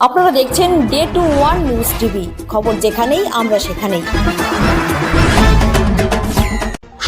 আপনারা দেখছেন day two one news TV খবর যেখানেই আমরা সেখানেই।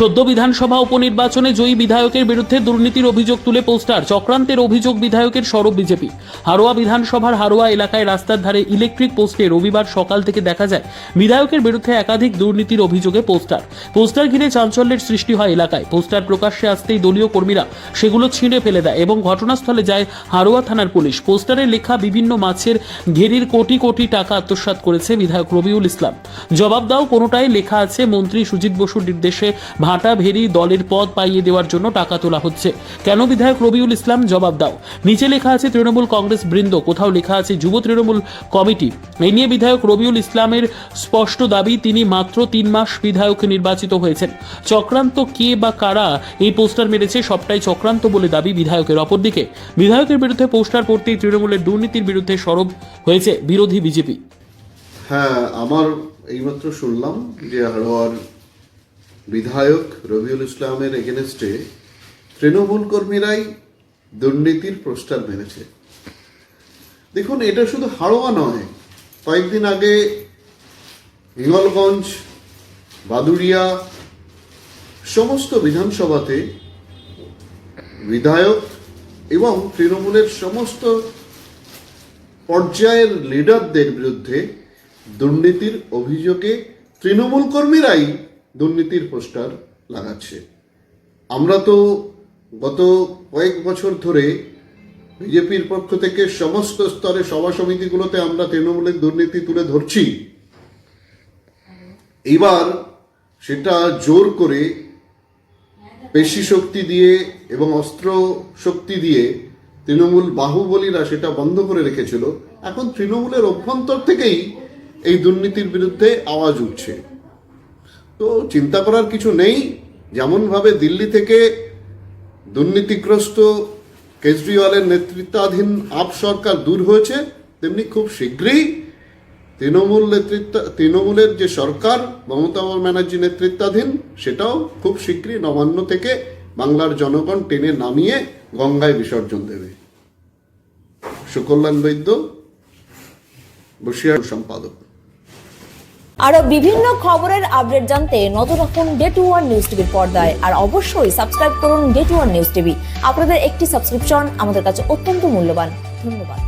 সদ্য বিধানসভা উপনির্বাচনে জয়ী বিধায়কের বিরুদ্ধে দুর্নীতির অভিযোগ তুলে পোস্টার। চক্রান্তের অভিযোগ বিধায়কের সরব বিজেপি। হারোয়া বিধানসভার হারোয়া এলাকায় রাস্তার ধারে ইলেকট্রিক পোস্টে রবিবার সকাল থেকে দেখা যায়, বিধায়কের বিরুদ্ধে একাধিক দুর্নীতির অভিযোগে পোস্টার। পোস্টার ঘিরে চাঞ্চল্যের সৃষ্টি হয় এলাকায়। পোস্টার প্রকাশ্যে আসতেই দলীয় কর্মীরা সেগুলো ছিঁড়ে ফেলে দেয় এবং ঘটনাস্থলে যায় হারোয়া থানার পুলিশ। পোস্টারে লেখা বিভিন্ন মাছের ঘেরির কোটি কোটি টাকা আত্মসাৎ করেছে বিধায়ক রবিউল ইসলাম। জবাব দাও কোনোটাই লেখা আছে মন্ত্রী সুজিত বসুর নির্দেশে ভাটা ভেরি দলের পদ পাইয়ে দেওয়ার জন্য টাকা তোলা হচ্ছে। কেন বিধায়ক রবিউল ইসলাম জবাব দাও। নিচে লেখা আছে, তৃণমূল কংগ্রেস বৃন্দ। কোথাও লেখা আছে, যুব তৃণমূল কমিটি। এই নিয়ে বিধায়ক রবিউল ইসলামের স্পষ্ট দাবি, তিনি মাত্র তিন মাস বিধায়ক নির্বাচিত হয়েছেন। চক্রান্ত কে বা কারা এই পোস্টার মেরেছে, সবটাই চক্রান্ত বলে দাবি বিধায়কের অপরদিকে। বিধায়কের বিরুদ্ধে পোস্টার পড়তেই তৃণমূলের দুর্নীতির বিরুদ্ধে সরব হয়েছে বিরোধী বিজেপি। হ্যাঁ আমার এইমাত্র শুনলাম যে হারোয়ার বিধায়ক রবিউল ইসলামের এগেনস্টে তৃণমূল কর্মীরাই দুর্নীতির প্রস্তাব মেনেছে। দেখুন, এটা শুধু হাড়োয়া নয়। কয়েকদিন আগে হিঙ্গলগঞ্জ, বাদুড়িয়া, সমস্ত বিধানসভাতে বিধায়ক এবং তৃণমূলের সমস্ত পর্যায়ের লিডারদের বিরুদ্ধে দুর্নীতির অভিযোগে তৃণমূল কর্মীরাই দুর্নীতির পোস্টার লাগাচ্ছে। আমরা তো গত কয়েক বছর ধরে বিজেপির পক্ষ থেকে সমস্ত স্তরে সভা সমিতিগুলোতে আমরা তৃণমূলের দুর্নীতি তুলে ধরছি। এবার সেটা জোর করে পেশি শক্তি দিয়ে এবং অস্ত্র শক্তি দিয়ে তৃণমূল বাহুবলীরা সেটা বন্ধ করে রেখেছিল। এখন তৃণমূলের অভ্যন্তর থেকেই এই দুর্নীতির বিরুদ্ধে আওয়াজ উঠছে। তো চিন্তা করার কিছু নেই। যেমনভাবে দিল্লি থেকে দুর্নীতিগ্রস্ত কেজরিওয়ালের নেতৃত্বাধীন আপ সরকার দূর হয়েছে, তেমনি খুব শীঘ্রই তৃণমূল নেতৃত্ব, তৃণমূলের যে সরকার, মমতা ব্যানার্জি নেতৃত্বাধীন, সেটাও খুব শীঘ্রই নবান্ন থেকে বাংলার জনগণ টেনে নামিয়ে গঙ্গায় বিসর্জন দেবে। সুকল্যাণ বৈদ্য বসিয়ার সম্পাদক। আরও বিভিন্ন খবরের আপডেট জানতে নতুন রাখুন ডে টু ওয়ান নিউজ টিভির পর্দায়। আর অবশ্যই সাবস্ক্রাইব করুন day two one news TV আপনাদের একটি সাবস্ক্রিপশন আমাদের কাছে অত্যন্ত মূল্যবান। ধন্যবাদ।